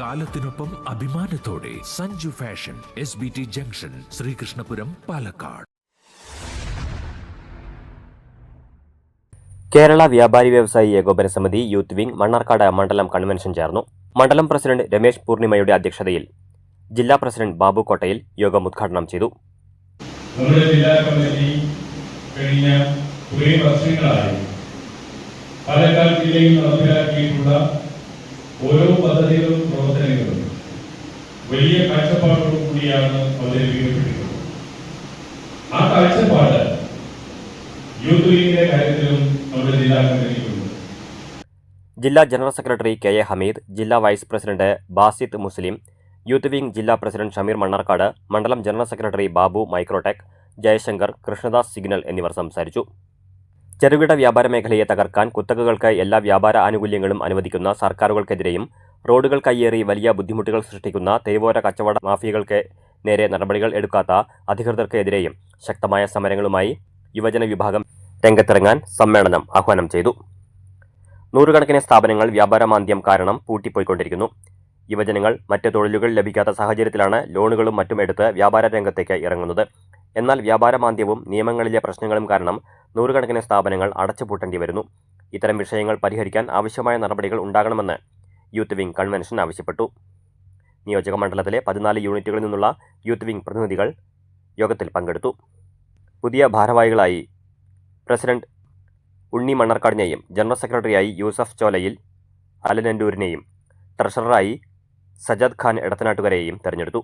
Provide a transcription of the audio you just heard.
കാലത്തിനൊപ്പം അഭിമാനത്തോടെ Sanju fashion S B T junction Sreekrishnapuram Palakkad. Kerala വ്യാപാരി വ്യവസായി ഏകോപന സമിതി യൂത്ത് വിംഗ് മണ്ണാർക്കാട് മണ്ഡലം കൺവെൻഷൻ ചേർന്നു. മണ്ഡലം പ്രസിഡന്റ് രമേശ് പൂർണിമയുടെ അധ്യക്ഷതയിൽ ജില്ലാ പ്രസിഡന്റ് ബാബു കോട്ടയിൽ യോഗം ഉദ്ഘാടനം ചെയ്തു. നമ്മുടെ ജില്ലാ കമ്മിറ്റി കഴിഞ്ഞ കുറേ വർഷങ്ങളായി പാലക്കാട് ജില്ലയിൽ നടപ്പിലാക്കിയിട്ടുള്ള ഓരോ പദ്ധതികളും പ്രവർത്തനങ്ങളും വലിയ കാഴ്ചപ്പാടോടു കൂടിയാണ് അവതരിപ്പിക്കപ്പെട്ടിട്ടുള്ളത് ആ കാഴ്ചപ്പാട് യൂത്ത് ലീഗിന്റെ കാര്യത്തിലും നമ്മുടെ ജില്ലാ ജില്ലാ general secretary K A Hameed ജില്ലാ vice president Basith Muslim youth wing ജില്ലാ പ്രസിഡന്റ് ഷമീർ മണ്ണാർക്കാട് മണ്ഡലം general secretary Babu Microtech Jayashankar Krishnadas signal എന്നിവർ സംസാരിച്ചു. ചെറുകിട വ്യാപാര മേഖലയെ തകർക്കാൻ കുത്തകകൾക്ക് എല്ലാ വ്യാപാര ആനുകൂല്യങ്ങളും അനുവദിക്കുന്ന സർക്കാരുകൾക്കെതിരെയും റോഡുകൾ കയ്യേറി വലിയ ബുദ്ധിമുട്ടുകൾ സൃഷ്ടിക്കുന്ന തെരുവോര കച്ചവട മാഫിയകൾക്ക് നേരെ നടപടികൾ എടുക്കാത്ത അധികൃതർക്കെതിരെയും ശക്തമായ സമരങ്ങളുമായി യുവജന വിഭാഗം രംഗത്തിറങ്ങാൻ സമ്മേളനം ആഹ്വാനം ചെയ്തു. നൂറുകണക്കിന് സ്ഥാപനങ്ങൾ വ്യാപാരമാന്ദ്യം കാരണം പൂട്ടിപ്പോയിക്കൊണ്ടിരിക്കുന്നു. യുവജനങ്ങൾ മറ്റ് തൊഴിലുകൾ ലഭിക്കാത്ത സാഹചര്യത്തിലാണ് ലോണുകളും മറ്റും എടുത്ത് വ്യാപാര രംഗത്തേക്ക് ഇറങ്ങുന്നത്. എന്നാൽ വ്യാപാരമാന്ദ്യവും നിയമങ്ങളിലെ പ്രശ്നങ്ങളും കാരണം നൂറുകണക്കിന് സ്ഥാപനങ്ങൾ അടച്ചുപൂട്ടേണ്ടി വരുന്നു. ഇത്തരം വിഷയങ്ങൾ പരിഹരിക്കാൻ ആവശ്യമായ നടപടികൾ ഉണ്ടാകണമെന്ന് യൂത്ത് വിംഗ് കൺവെൻഷൻ ആവശ്യപ്പെട്ടു. നിയോജക മണ്ഡലത്തിലെ പതിനാല് യൂണിറ്റുകളിൽ നിന്നുള്ള യൂത്ത് വിംഗ് പ്രതിനിധികൾ യോഗത്തിൽ പങ്കെടുത്തു. പുതിയ ഭാരവാഹികളായി പ്രസിഡന്റ് ഉണ്ണി മണ്ണർക്കാടിനെയും ജനറൽ സെക്രട്ടറിയായി യൂസഫ് ചോലയിൽ അലനല്ലൂരിനെയും ട്രഷററായി സജാദ് ഖാൻ എടത്തനാട്ടുകരെയും തെരഞ്ഞെടുത്തു.